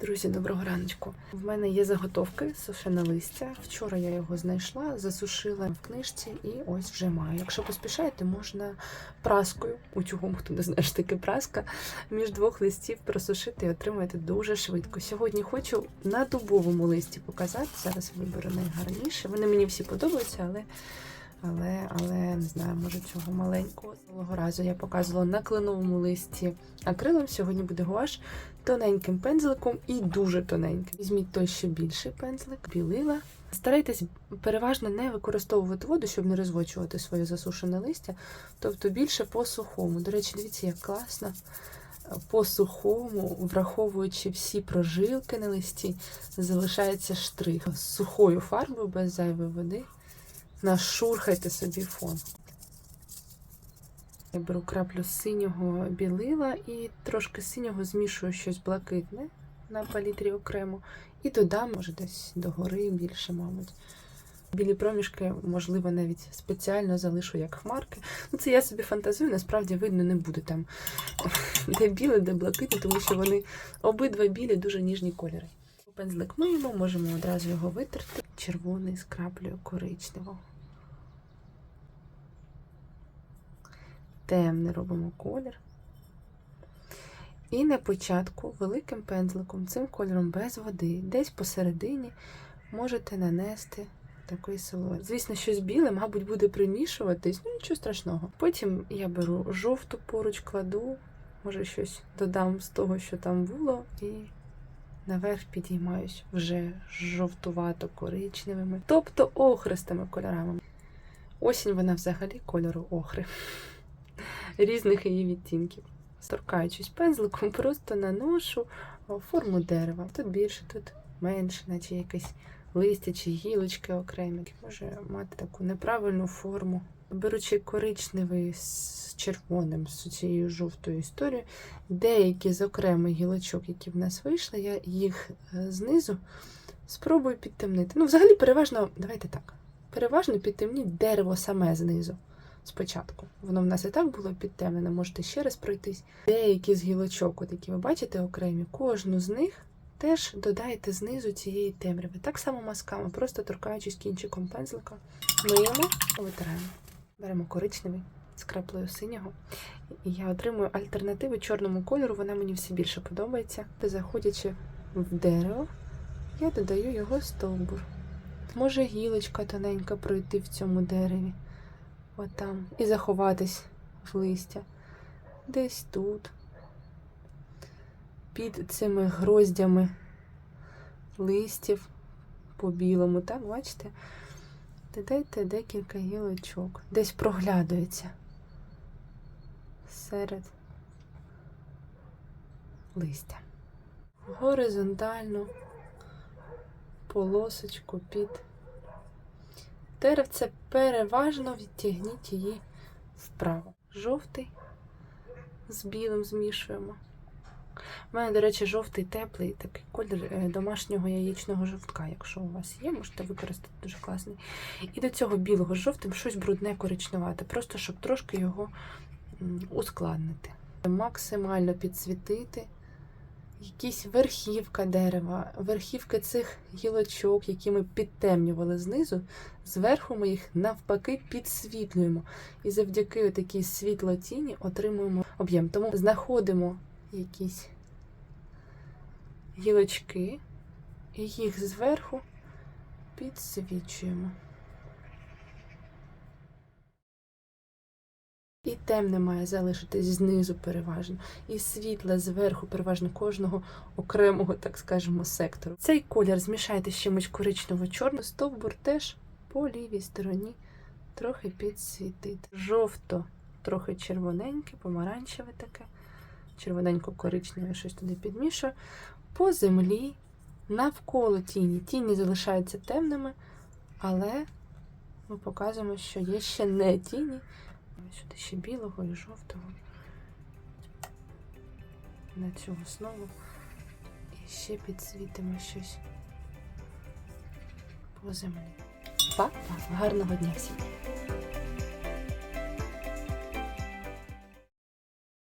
Друзі, доброго раночку. В мене є заготовки сушене листя. Вчора я його знайшла, засушила в книжці і ось вже маю. Якщо поспішаєте, можна праскою, утюгом, хто не знає, що таке праска, між двох листів просушити і отримаєте дуже швидко. Сьогодні хочу на дубовому листі показати. Зараз виберу найгарніше. Вони мені всі подобаються, але. Але, але не знаю, може цього маленького. Цього разу я показувала на кленовому листі акрилом. Сьогодні буде гуаш тоненьким пензликом і дуже тоненьким. Візьміть той ще більший пензлик, білила. Старайтесь переважно не використовувати воду, щоб не розвочувати своє засушене листя, тобто більше по сухому. До речі, дивіться, як класно. По сухому, враховуючи всі прожилки на листі, залишається штрих з сухою фарбою без зайвої води. Нашурхайте собі фон. Я беру краплю синього білила і трошки синього змішую щось блакитне на палітрі окремо. І додам, може, десь догори більше, мабуть. Білі проміжки, можливо, навіть спеціально залишу як хмарки. Ну, це я собі фантазую, насправді видно не буде там де біле, де блакитне, тому що вони обидва білі, дуже ніжні кольори. Пензлик миємо, можемо одразу його витерти. Червоний з краплею коричневого. Темний робимо колір. І на початку великим пензликом, цим кольором без води, десь посередині можете нанести такий силует. Звісно, щось біле, мабуть, буде примішуватись, ну нічого страшного. Потім я беру жовту поруч, кладу, може щось додам з того, що там було, і наверх підіймаюсь вже жовтувато-коричневими, тобто охристими кольорами. Осінь вона взагалі кольору охри, різних її відтінків. Торкаючись пензликом, просто наношу форму дерева. Тут більше, тут менше, наче якесь листя чи гілочки окремі. Може мати таку неправильну форму. Беручи коричневий з червоним, з цією жовтою історією, деякі з окремих гілочок, які в нас вийшли, я їх е, знизу спробую підтемнити. Ну, взагалі, переважно, давайте так, переважно підтемніть дерево саме знизу. Спочатку. Воно в нас і так було підтемнене, можете ще раз пройтись. Деякі з гілочок, от які ви бачите окремі, кожну з них теж додаєте знизу цієї темряви. Так само мазками, просто торкаючись кінчиком пензлика, миємо, витираємо. Беремо коричневий з краплею синього. І я отримую альтернативи чорному кольору, вона мені все більше подобається. Заходячи в дерево, я додаю його стовбур. Може гілочка тоненька пройти в цьому дереві. Отам. І заховатись в листя. Десь тут. Під цими гроздями листів по білому, так, бачите? Додайте декілька гілочок. Десь проглядується серед листя. Горизонтальну полосочку під деревце переважно відтягніть її вправо. Жовтий з білим змішуємо. У мене, до речі, жовтий теплий такий колір е, домашнього яєчного жовтка. Якщо у вас є, можете використати дуже класний. І до цього білого з жовтим щось брудне коричневате, просто щоб трошки його ускладнити. Максимально підсвітити якісь верхівка дерева, верхівки цих гілочок, які ми підтемнювали знизу, зверху ми їх навпаки підсвітлюємо. І завдяки такій світлотіні отримуємо об'єм. Тому знаходимо якісь гілочки і їх зверху підсвічуємо. І темне має залишитись знизу переважно, і світле зверху, переважно кожного окремого, так скажемо, сектору. Цей колір змішайте з чимось коричнево-чорним, стовбур теж по лівій стороні трохи підсвітити. Жовто, трохи червоненьке, помаранчеве таке, червоненько-коричневе щось туди підмішую. По землі, навколо тіні. Тіні залишаються темними, але ми показуємо, що є ще не тіні. Сюди ще білого і жовтого. На цю основу. І ще підсвітимо щось по землі. Па-па! Гарного дня всім!